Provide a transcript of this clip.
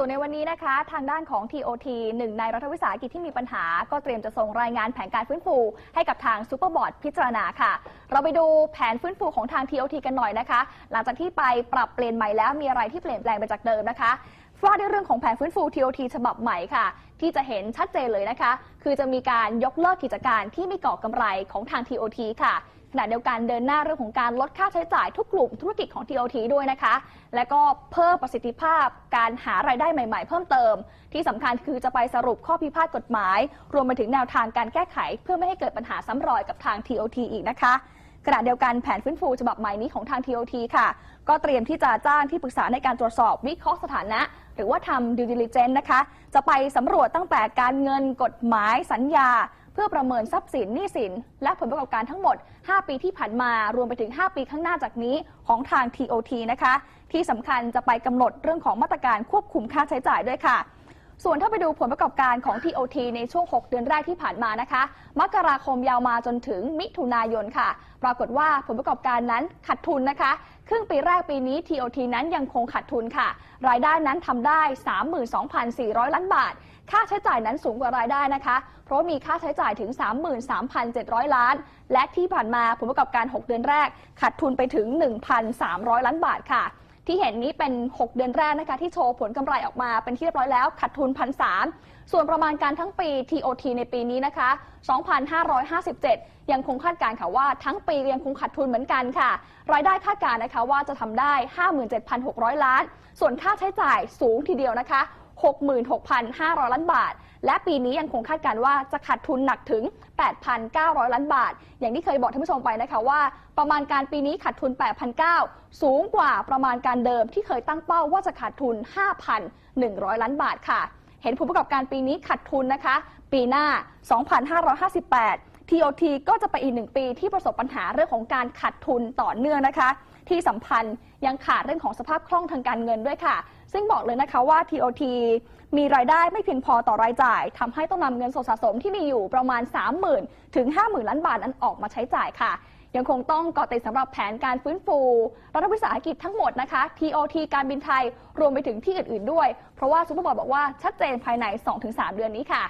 ส่วนในวันนี้นะคะทางด้านของ TOT หนึ่งในรัฐวิสาหกิจที่มีปัญหา ก็เตรียมจะส่งรายงานแผนการฟื้นฟู ให้กับทางซูเปอร์บอร์ดพิจารณาค่ะ เราไปดูแผนฟื้นฟูของทาง TOT กันหน่อยนะคะ หลังจากที่ไปปรับเปลี่ยนใหม่แล้วมีอะไรที่เปลี่ยนแปลงไปจากเดิมนะคะว่าในเรื่องของแผนฟื้นฟู TOT ฉบับใหม่ค่ะ ที่จะเห็นชัดเจนเลยนะคะ คือจะมีการยกเลิกกิจการที่ไม่ก่อกำไรของทาง TOT ค่ะ ขณะเดียวกันเดินหน้าเรื่องของการลดค่าใช้จ่ายทุกกลุ่มธุรกิจของ TOT ด้วยนะคะ และก็เพิ่มประสิทธิภาพการหารายได้ใหม่ ๆ เพิ่มเติม ที่สำคัญคือจะไปสรุปข้อพิพาทกฎหมาย รวมไปถึงแนวทางการแก้ไข เพื่อไม่ให้เกิดปัญหาซ้ำรอยกับทาง TOT อีกนะคะขณะเดียวกันแผนฟื้นฟูฉบับใหม่นี้ของทาง TOT ค่ะ ก็เตรียมที่จะจ้างที่ปรึกษาในการตรวจสอบวิเคราะห์สถานะ หรือว่าทำ due diligence นะคะ จะไปสำรวจตั้งแต่การเงินกฎหมายสัญญา พื่อประเมินทรัพย์สินหนี้สิน และผลประกอบการทั้งหมด 5 ปีที่ผ่านมารวมไปถึง 5 ปีข้างหน้าจากนี้ของทาง TOT นะคะ ที่สำคัญจะไปกำหนดเรื่องของมาตรการควบคุมค่าใช้จ่ายด้วยค่ะ ส่วนถ้าไปดูผลประกอบการของ TOT ในช่วง 6 เดือนแรกที่ผ่านมานะคะ มกราคมยาวมาจนถึงมิถุนายนค่ะ ปรากฏว่าผลประกอบการนั้นขาดทุนนะคะ ครึ่งปีแรกปีนี้ TOT นั้นยังคงขาดทุนค่ะ รายได้นั้นทำได้ 32,400 ล้านบาท ค่าใช้จ่ายนั้นสูงกว่ารายได้นะคะ เพราะมีค่าใช้จ่ายถึง 33,700 ล้าน และที่ผ่านมาผลประกอบการ 6 เดือนแรกขาดทุนไปถึง 1,300 ล้านบาทค่ะ ที่เห็นนี้เป็น 6 เดือนแรกนะคะที่โชว์ผลกำไรออกมาเป็นที่เรียบร้อยแล้วขาดทุนพันสส่วนประมาณการทั้งปี TOT ในปีนี้นะคะ 2,557 ยังคงคาดการณ์ค่ะว่าทั้งปียังคงขาดทุนเหมือนกันค่ะ รายได้คาดการณ์นะคะว่าจะทำได้ 57,600 ล้าน ส่วนค่าใช้จ่ายสูงทีเดียวนะคะ 66,500 ล้านบาท และปีนี้ยังคงคาดการณ์ว่าจะขาดทุนหนักถึง 8,900 ล้านบาท อย่างที่เคยบอกท่านผู้ชมไปนะคะว่า ประมาณการปีนี้ขาดทุน 8,900 สูงกว่าประมาณการเดิมที่เคยตั้งเป้าว่าจะขาดทุน 5,100 ล้านบาทค่ะ เห็นผลประกอบการปีนี้ขาดทุนนะคะ ปีหน้า 2,558 TOT ก็จะไปอีกหนึ่งปีที่ประสบปัญหาเรื่องของการขาดทุนต่อเนื่องนะคะ ที่สำคัญยังขาดเรื่องของสภาพคล่องทางการเงินด้วยค่ะ ซึ่งบอกเลยนะคะว่า TOT มีรายได้ไม่เพียงพอต่อรายจ่ายทำให้ต้องนำเงินสดสะสมที่มีอยู่ประมาณ 30,000 ถึง 50,000 ล้านบาทนั้นออกมาใช้จ่ายค่ะ ยังคงต้องเกาะติดสำหรับแผนการฟื้นฟู รัฐวิสาหกิจทั้งหมดนะคะ TOT การบินไทยรวมไปถึงที่อื่นๆด้วย เพราะว่าซูเปอร์บอร์ดบอกว่าชัดเจนภายใน 2-3 เดือนนี้ค่ะ